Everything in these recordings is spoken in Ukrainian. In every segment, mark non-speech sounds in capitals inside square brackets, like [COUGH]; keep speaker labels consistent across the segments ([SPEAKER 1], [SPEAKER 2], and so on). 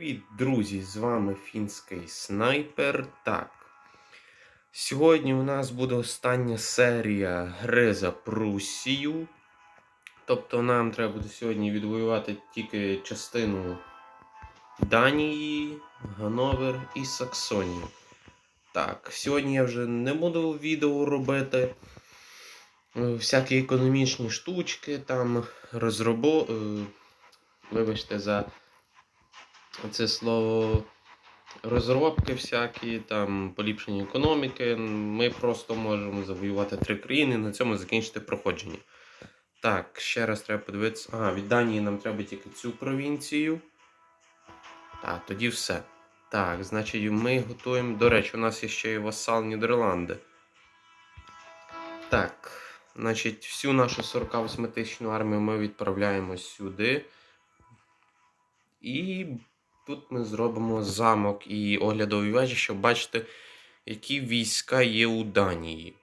[SPEAKER 1] Привіт, друзі! З вами фінський снайпер. Так. Сьогодні у нас буде остання серія гри за Прусію. Тобто нам треба буде сьогодні відвоювати тільки частину Данії, Гановер і Саксонію. Так, сьогодні я вже не буду відео робити. е, Всякі економічні штучки, там розробо... е, Вибачте за це слово розробки всякі, там поліпшення економіки. Ми просто можемо завоювати три країни і на цьому закінчити проходження. Так, ще раз треба подивитися. Ага, від Данії нам треба тільки цю провінцію. Так, тоді все. Так, значить, ми готуємо. До речі, у нас є ще і васал Нідерланди. Так, значить, всю нашу 48 тисячну армію ми відправляємо сюди. І тут ми зробимо замок і оглядові вежі, щоб бачити, які війська є у Данії.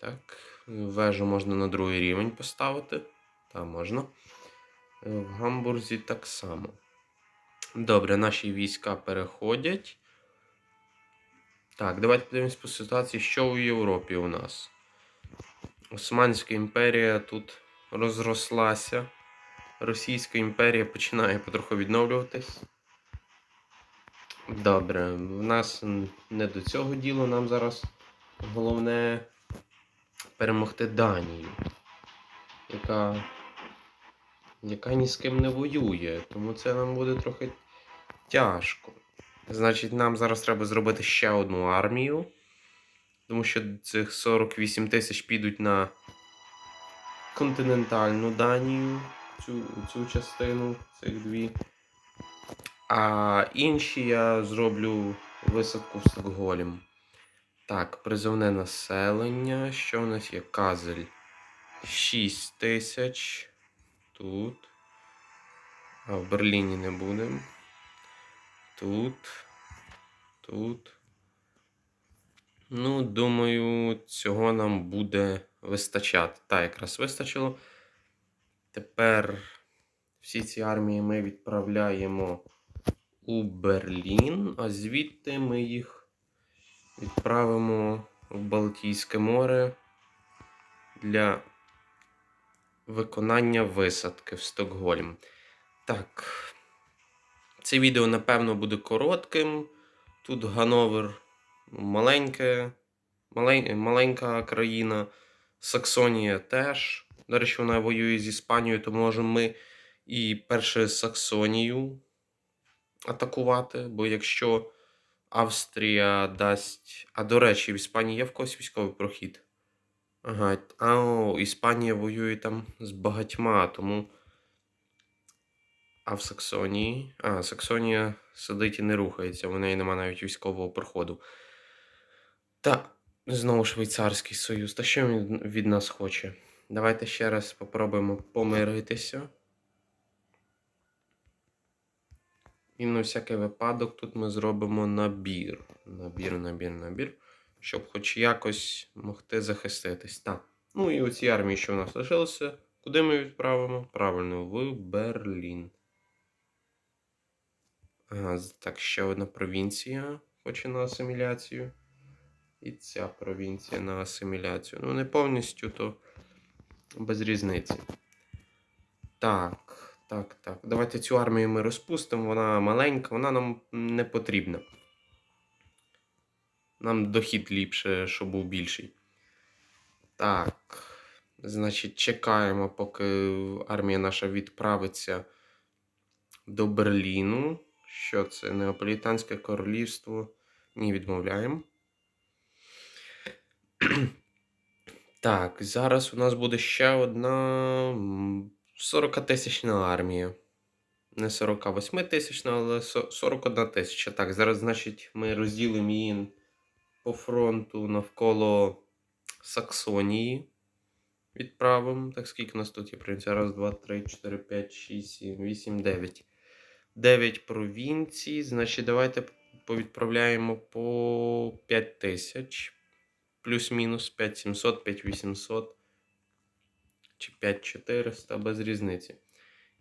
[SPEAKER 1] Так, вежу можна на другий рівень поставити. Та можна. Е, В Гамбурзі так само. Добре, наші війська переходять. Так, давайте подивимось по ситуації, що у Європі у нас. Османська імперія тут розрослася. Російська імперія починає потроху відновлюватись. Добре, в нас не до цього діло. Нам зараз головне перемогти Данію, яка, яка ні з ким не воює, тому це нам буде трохи тяжко. Значить, нам зараз треба зробити ще одну армію, тому що цих 48 тисяч підуть на континентальну Данію, цю, цю частину, цих дві. А інші я зроблю висадку в Стокгольм. Так, призовне населення. Що у нас є? Казель. 6 тисяч. Тут. А в Берліні не будемо. Тут. Тут. Ну, думаю, цього нам буде вистачати. Так, якраз вистачило. Тепер всі ці армії ми відправляємо у Берлін, а звідти ми їх відправимо в Балтійське море для виконання висадки в Стокгольм. Так. Це відео, напевно, буде коротким. Тут Гановер маленьке, малень, маленька країна. Саксонія теж. До речі, вона воює з Іспанією, то можемо ми і перше Саксонію атакувати. Бо якщо Австрія дасть. А до речі, в Іспанії є в когось військовий прохід. Ага, а о, Іспанія воює там з багатьма, тому. А в Саксонії. А, Саксонія сидить і не рухається, в неї немає навіть військового проходу. Та знову швейцарський союз. Та що він від нас хоче? Давайте ще раз спробуємо помиритися. І на всякий випадок тут ми зробимо набір. Набір, набір, набір. Щоб хоч якось могти захиститись. Так. Ну і оці армії, що в нас лишилися, куди ми відправимо? Правильно, в Берлін. Ага, так, ще одна провінція хоче на асиміляцію. І ця провінція на асиміляцію. Ну, не повністю, то без різниці. Так, так, так. Давайте цю армію ми розпустимо. Вона маленька, вона нам не потрібна. Нам дохід ліпше, щоб був більший. Так. Значить, чекаємо, поки армія наша відправиться до Берліну. Що це? Неаполітанське королівство. Ні, відмовляємо. [CLEARS THROAT] Так, зараз у нас буде ще одна 40 тисячна армія. Не 48 тисячна, але 41 тисяча. Так, зараз, значить, ми розділимо її по фронту навколо Саксонії. Відправимо. Так, скільки у нас тут є провінція? Раз, два, три, чотири, п'ять, шість, сім, вісім, дев'ять. Дев'ять провінцій. Значить, давайте повідправляємо по 5 тисяч. Плюс-мінус 5700, 5800 чи 5400 без різниці.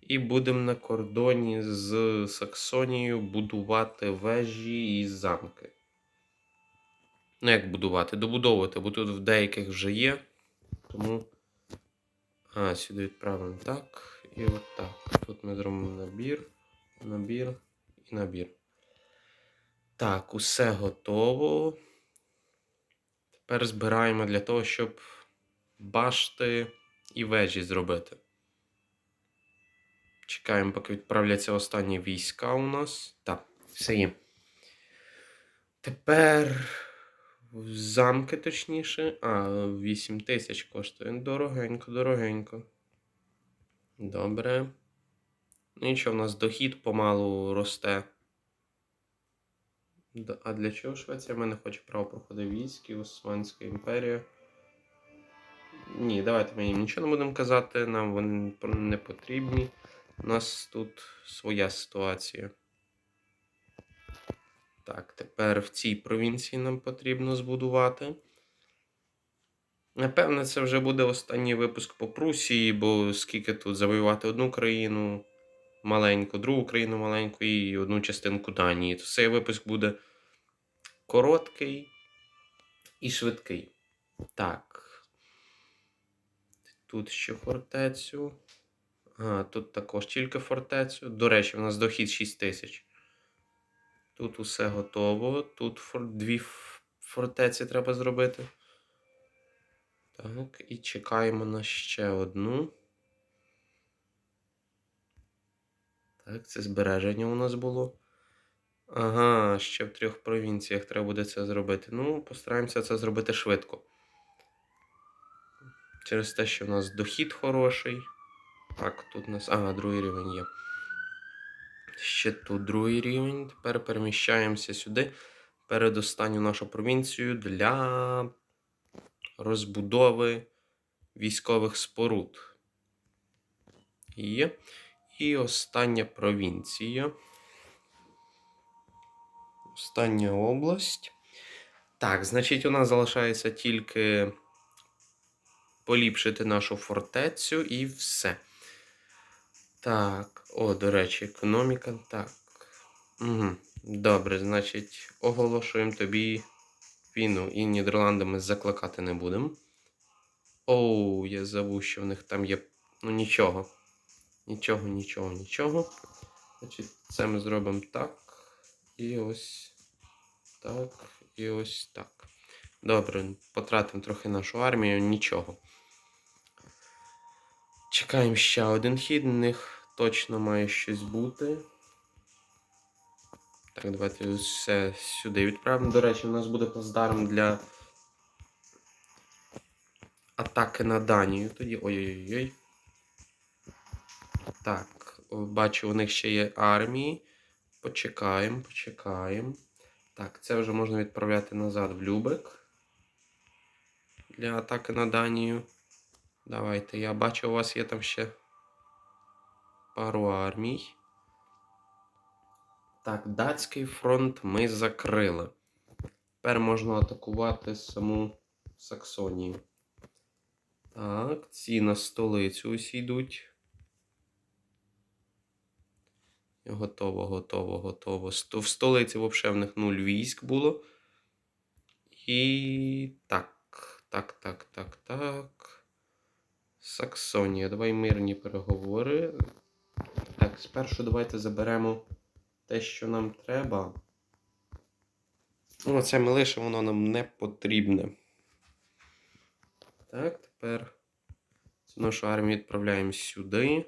[SPEAKER 1] І будемо на кордоні з Саксонією будувати вежі і замки. Ну, як будувати? Добудовувати, бо тут в деяких вже є. Тому. А, сюди відправимо так. І от так. Тут ми зробимо набір, набір і набір. Так, усе готово. Тепер збираємо для того, щоб башти і вежі зробити. Чекаємо, поки відправляться останні війська у нас. Так, все є. Тепер замки, точніше. А, 8 тисяч коштує. Дорогенько, дорогенько. Добре. Ну і що, в нас дохід помалу росте. А для чого Швеція? В мене хоче право проходу військ і Османська імперія. Ні, давайте ми їм нічого не будемо казати, нам вони не потрібні. У нас тут своя ситуація. Так, тепер в цій провінції нам потрібно збудувати. Напевне, це вже буде останній випуск по Прусії, бо скільки тут завоювати одну країну маленьку, другу країну маленьку і одну частинку Данії. То цей випуск буде короткий і швидкий. Так. Тут ще фортецю. А, тут також тільки фортецю. До речі, у нас дохід 6 тисяч. Тут усе готово. Тут фор... дві фортеці треба зробити. Так, і чекаємо на ще одну. Так, це збереження у нас було. Ага, ще в трьох провінціях треба буде це зробити. Ну, постараємося це зробити швидко. Через те, що в нас дохід хороший. Так, тут у нас. Ага, другий рівень є. Ще тут другий рівень. Тепер переміщаємося сюди. Передостанню нашу провінцію для розбудови військових споруд. Є. І остання провінція. Остання область. Так, значить, у нас залишається тільки поліпшити нашу фортецю і все. Так, о, до речі, економіка. Так. Угу. Добре, значить, оголошуємо тобі війну і Нідерландами закликати не будемо. Оу, я забув, що в них там є. Ну нічого. Нічого, нічого, нічого. Значить, це ми зробимо так. І ось так. І ось так. Добре, потратимо трохи нашу армію, нічого. Чекаємо ще один хід, в них точно має щось бути. Так, давайте все сюди відправимо. До речі, у нас буде плацдарм для атаки на Данію. Тоді. Ой-ой-ой. Так, бачу, у них ще є армії. Почекаємо, почекаємо. Так, це вже можна відправляти назад в Любек. Для атаки на Данію. Давайте, я бачу, у вас є там ще пару армій. Так, датський фронт ми закрили. Тепер можна атакувати саму Саксонію. Так, ці на столицю усі йдуть. Готово, готово, готово. В столиці взагалі в них нуль військ було. І так, так, так, так, так. Саксонія. Давай мирні переговори. Так, спершу давайте заберемо те, що нам треба. Ну, оце ми лише воно нам не потрібне. Так, тепер цю нашу армію відправляємо сюди.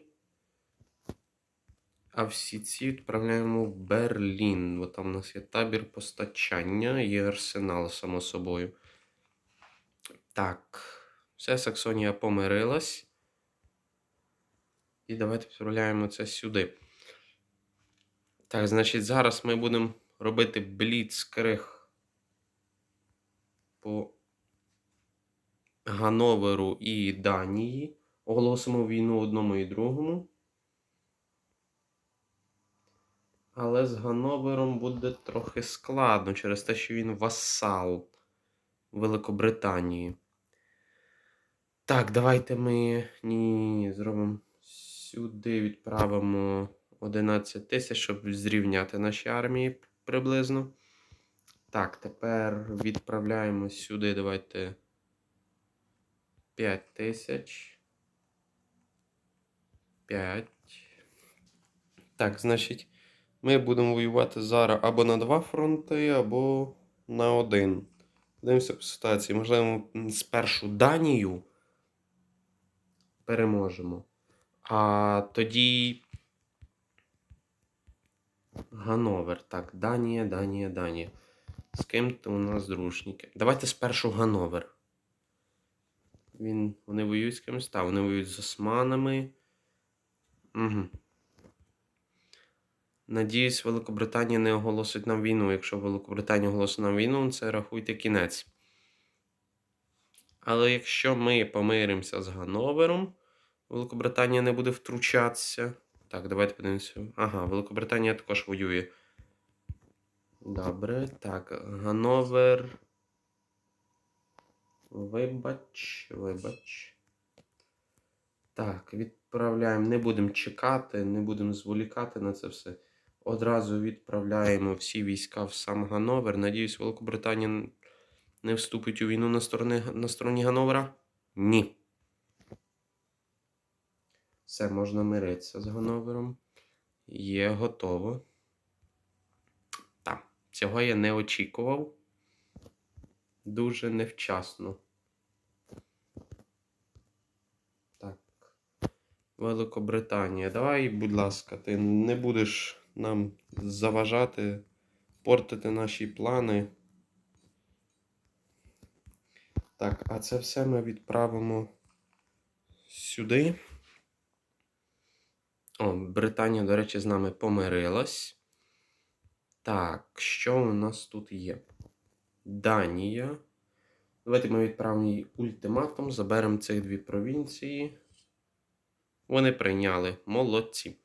[SPEAKER 1] А всі ці відправляємо в Берлін, бо там у нас є табір постачання і арсенал, само собою. Так, все, Саксонія помирилась. І давайте відправляємо це сюди. Так, значить, зараз ми будемо робити бліцкриг по Гановеру і Данії. Оголосимо війну одному і другому. Але з Гановером буде трохи складно через те, що він васал Великобританії. Так, давайте ми. Ні, ні, ні, зробимо Сюди відправимо 11 тисяч, щоб зрівняти наші армії приблизно. Так, тепер відправляємо сюди, давайте 5 тисяч. 5. Так, значить, ми будемо воювати зараз або на два фронти, або на один. Дивимося по ситуації. Можливо, спершу Данію переможемо. А тоді. Гановер. Так, Данія, Данія, Данія. З ким то у нас дружніки? Давайте спершу Гановер. Він, вони воюють з кимось? Так, вони воюють з османами. Угу. Надіюсь, Великобританія не оголосить нам війну. Якщо Великобританія оголосить нам війну, це рахуйте кінець. Але якщо ми помиримося з Гановером, Великобританія не буде втручатися. Так, давайте подивимося. Ага, Великобританія також воює. Добре. Так, Гановер. Вибач, вибач. Так, відправляємо. Не будемо чекати, не будемо зволікати на це все. Одразу відправляємо всі війська в сам Гановер. Надіюсь, Великобританія не вступить у війну на сторони, на стороні Гановера? Ні. Все, можна миритися з Гановером. Є готово. Так, цього я не очікував. Дуже невчасно. Так. Великобританія. Давай, будь ласка, ти не будеш нам заважати, портити наші плани. Так, а це все ми відправимо сюди. О, Британія, до речі, з нами помирилась. Так, що у нас тут є? Данія. Давайте ми відправимо їй ультиматум, заберемо цих дві провінції. Вони прийняли. Молодці.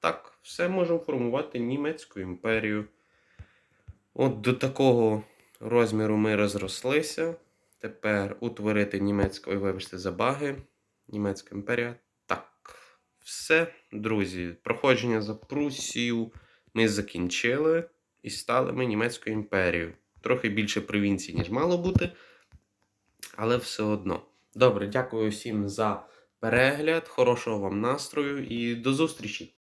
[SPEAKER 1] Так, все можемо формувати Німецьку імперію. От до такого розміру ми розрослися. Тепер утворити німецьку, ой, вибачте, за баги. Німецька імперія. Так. Все, друзі, проходження за Прусію ми закінчили і стали ми німецькою імперією. Трохи більше провінцій, ніж мало бути, але все одно. Добре, дякую всім за перегляд, хорошого вам настрою і до зустрічі!